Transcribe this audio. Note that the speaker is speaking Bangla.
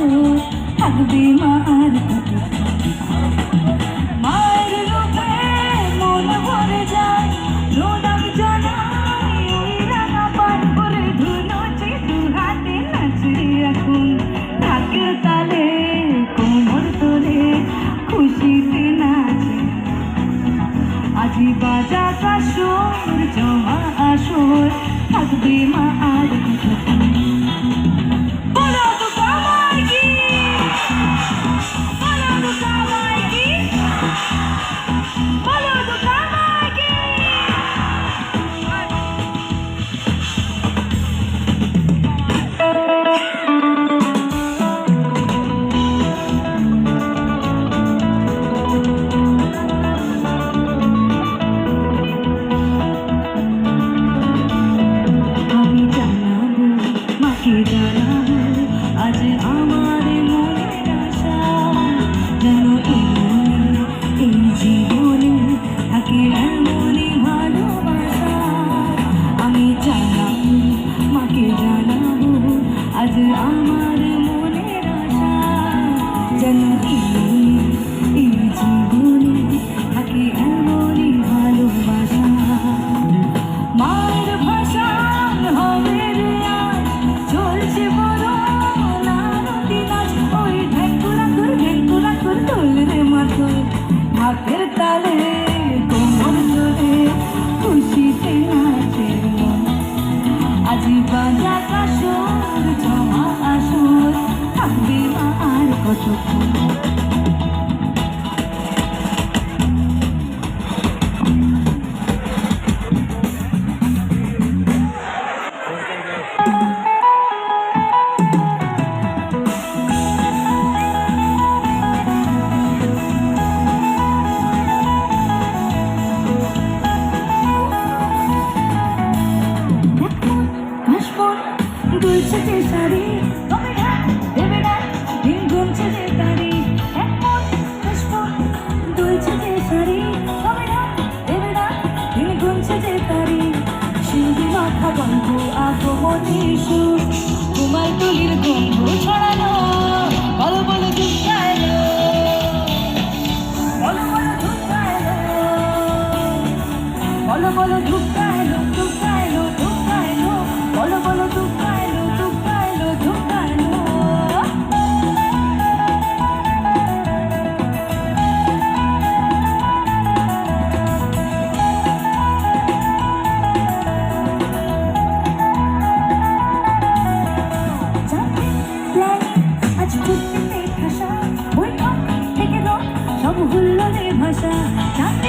বছর থাকবে কোমর তোলে খুশিতে নাচে আজি বাজা কাশোর জমা আসোর থাকবে I do. I'm আগমনে সুর তোমার তুলির গন্ধ ছড়ানো বলো বলো বলো 我想你